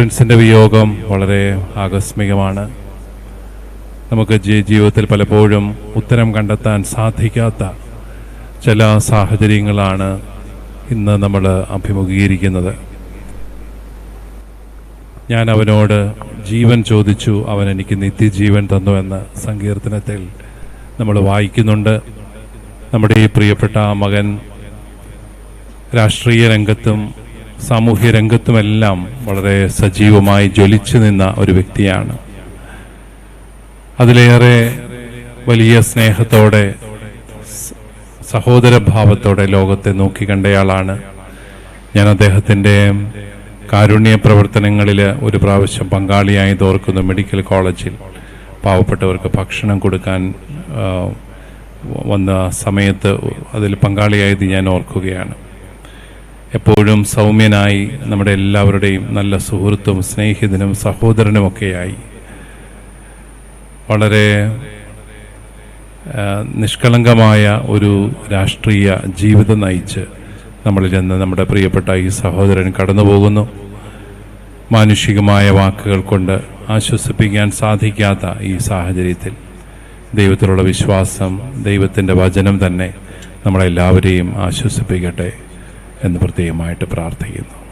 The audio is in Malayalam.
പ്രിൻസിന്റെ വിയോഗം വളരെ ആകസ്മികമാണ്. നമുക്ക് ജീവിതത്തിൽ പലപ്പോഴും ഉത്തരം കണ്ടെത്താൻ സാധിക്കാത്ത ചില സാഹചര്യങ്ങളാണ് ഇന്ന് നമ്മൾ അഭിമുഖീകരിക്കുന്നത്. ഞാൻ അവനോട് ജീവൻ ചോദിച്ചു അവൻ എനിക്ക് നിത്യജീവൻ തന്നു എന്ന് സങ്കീർത്തനത്തിൽ നമ്മൾ വായിക്കുന്നുണ്ട്. നമ്മുടെ ഈ പ്രിയപ്പെട്ട മകൻ രാഷ്ട്രീയ രംഗത്തും സാമൂഹ്യ രംഗത്തുമെല്ലാം വളരെ സജീവമായി ജ്വലിച്ചു നിന്ന ഒരു വ്യക്തിയാണ്. അതിലേറെ വലിയ സ്നേഹത്തോടെ സഹോദരഭാവത്തോടെ ലോകത്തെ നോക്കിക്കണ്ടയാളാണ് ഞാൻ. അദ്ദേഹത്തിന്റെ കാരുണ്യ പ്രവർത്തനങ്ങളിൽ ഒരു പ്രാവശ്യം പങ്കാളിയായി തോർക്കുന്നു മെഡിക്കൽ കോളേജിൽ. പാവപ്പെട്ടവർക്ക് ഭക്ഷണം കൊടുക്കാൻ വന്ന സമയത്ത് അതിൽ പങ്കാളിയായത് ഞാൻ ഓർക്കുകയാണ്. എപ്പോഴും സൗമ്യനായി നമ്മുടെ എല്ലാവരുടെയും നല്ല സുഹൃത്തും സ്നേഹിതനും സഹോദരനുമൊക്കെയായി വളരെ നിഷ്കളങ്കമായ ഒരു രാഷ്ട്രീയ ജീവിതം നയിച്ച് നമ്മളിൽ നിന്ന് നമ്മുടെ പ്രിയപ്പെട്ട ഈ സഹോദരൻ കടന്നു പോകുന്നു മാനുഷികമായ വാക്കുകൾ കൊണ്ട് ആശ്വസിപ്പിക്കാൻ സാധിക്കാത്ത ഈ സാഹചര്യത്തിൽ ദൈവത്തിലുള്ള വിശ്വാസം ദൈവത്തിന്റെ വചനം തന്നെ നമ്മളെല്ലാവരെയും ആശ്വസിപ്പിക്കട്ടെ. എന്ന് പ്രത്യേകമായിട്ട് പ്രാർത്ഥിക്കുന്നു.